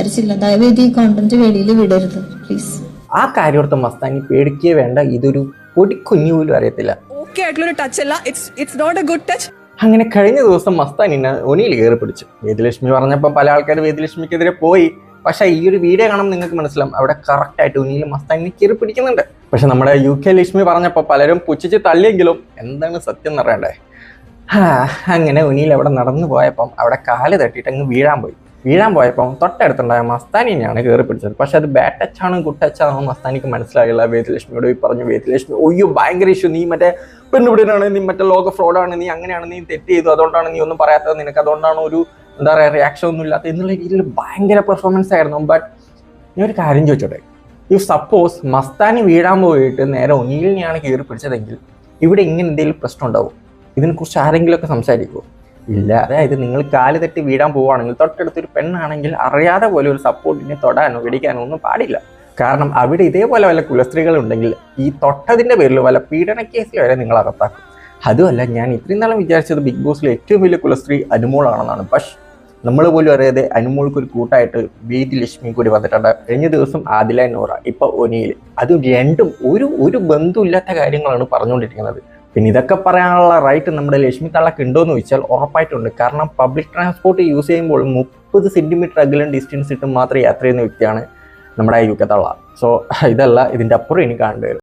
സംസാരിച്ചില്ല ദയവേത് ഈ കോണ്ടന്റ് വെളിയിൽ വിടരുത് പ്ലീസ് ആ കാര്യോർത്ത് മസ്താനി പേടിക്കേ വേണ്ട ഇതൊരു പൊടിക്കുഞ്ഞു പോലും അറിയത്തില്ല. ഓക്കെ ആയിട്ടുള്ള ഒരു ടച്ച് അല്ല it's it's not a good touch അങ്ങനെ കഴിഞ്ഞ ദിവസം മസ്താനിനെ ഒനിയിൽ കയറി പിടിച്ചു. വേദലക്ഷ്മി പറഞ്ഞപ്പോൾ പല ആൾക്കാർ വേദലക്ഷ്മിക്കെതിരെ പോയി. പക്ഷെ ഈ ഒരു വീഡിയോ കാണുമ്പോൾ നിങ്ങൾക്ക് മനസ്സിലാവും അവിടെ കറക്റ്റ് ആയിട്ട് ഒനിയിൽ മസ്താനിനെ കയറി പിടിക്കുന്നുണ്ട്. പക്ഷെ നമ്മുടെ യു കെ ലക്ഷ്മി പറഞ്ഞപ്പോൾ പലരും പുച്ഛിച്ച് തള്ളിയെങ്കിലും എന്താണ് സത്യം എന്ന് അറിയണ്ടേ? ഹാ, അങ്ങനെ ഒനിയിൽ അവിടെ നടന്നു പോയപ്പം അവിടെ കാൽ തട്ടിയിട്ട് അങ്ങ് വീഴാൻ പോയി. വീഴാൻ പോയപ്പോൾ തൊട്ടടുത്തുണ്ടായ മസ്താനിനെയാണ് കയറി പിടിച്ചത്. പക്ഷെ അത് ബാറ്റ് ടച്ചാണ് ഗുഡ് ടച്ച് ആണോ മസ്താനിക്ക് മനസ്സിലായില്ല. വേദലക്ഷ്മിയോട് പറഞ്ഞു വേദലക്ഷ്മി ഒയ്യോ ഭയങ്കര ഇഷ്യൂ നീ മറ്റേ പെണ്ണുപിടിനാണ് നീ മറ്റേ ലോക ഫ്രോഡാണ് നീ അങ്ങനെയാണ് നീ തെറ്റ് ചെയ്തു. അതുകൊണ്ടാണ് നീ ഒന്നും പറയാത്തത് നിനക്ക്. അതുകൊണ്ടാണ് ഒരു എന്താ പറയുക റിയാക്ഷൻ ഒന്നും ഇല്ലാത്ത എന്നുള്ള രീതിയിൽ ഭയങ്കര പെർഫോമൻസ് ആയിരുന്നു. ബട്ട് ഞാൻ ഒരു കാര്യം ചോദിച്ചോട്ടെ? ഇഫ് സപ്പോസ് മസ്താനി വീഴാൻ പോയിട്ട് നേരെ ഒന്നിലിനെയാണ് കയറി പിടിച്ചതെങ്കിൽ ഇവിടെ ഇങ്ങനെ എന്തെങ്കിലും പ്രശ്നം ഉണ്ടാവും? ഇതിനെക്കുറിച്ച് ആരെങ്കിലുമൊക്കെ സംസാരിക്കുമോ ഇല്ല. അതായത് നിങ്ങൾ കാൽ തെറ്റി വീടാൻ പോവുകയാണെങ്കിൽ തൊട്ടടുത്തൊരു പെണ്ണാണെങ്കിൽ അറിയാതെ പോലെ ഒരു സപ്പോർട്ടിനെ തൊടാനോ പിടിക്കാനോ ഒന്നും പാടില്ല. കാരണം അവിടെ ഇതേപോലെ വല്ല കുലസ്ത്രീകൾ ഉണ്ടെങ്കിൽ ഈ തൊട്ടതിന്റെ പേരിൽ വല്ല പീഡന കേസിൽ വരെ നിങ്ങൾ അകത്താക്കും. അതുമല്ല ഞാൻ ഇത്രയും നാളും വിചാരിച്ചത് ബിഗ് ബോസിലെ ഏറ്റവും വലിയ കുലസ്ത്രീ അനുമോളാണെന്നാണ്. പക്ഷെ നമ്മൾ പോലും അറിയാതെ അനുമോൾക്ക് ഒരു കൂട്ടായിട്ട് വീതി ലക്ഷ്മി കൂടി വന്നിട്ടുണ്ട്. കഴിഞ്ഞ ദിവസം ആദില നോറ ഇപ്പോൾ ഒനിയിൽ. അതും രണ്ടും ഒരു ഒരു ബന്ധമില്ലാത്ത കാര്യങ്ങളാണ് പറഞ്ഞുകൊണ്ടിരിക്കുന്നത്. പിന്നെ ഇതൊക്കെ പറയാനുള്ള റൈറ്റ് നമ്മുടെ ലക്ഷ്മി തള്ളക്ക് ഉണ്ടോയെന്ന് ചോദിച്ചാൽ ഉറപ്പായിട്ടുണ്ട്. കാരണം പബ്ലിക് ട്രാൻസ്പോർട്ട് യൂസ് ചെയ്യുമ്പോൾ മുപ്പത് സെന്റിമീറ്റർ അകലം ഡിസ്റ്റൻസ് ഇട്ട് മാത്രം യാത്ര ചെയ്യുന്ന വ്യക്തിയാണ് നമ്മുടെ യു കെ തള്ള സോ ഇതല്ല ഇതിന്റെ അപ്പുറം ഇനി കാണേണ്ടി വരും.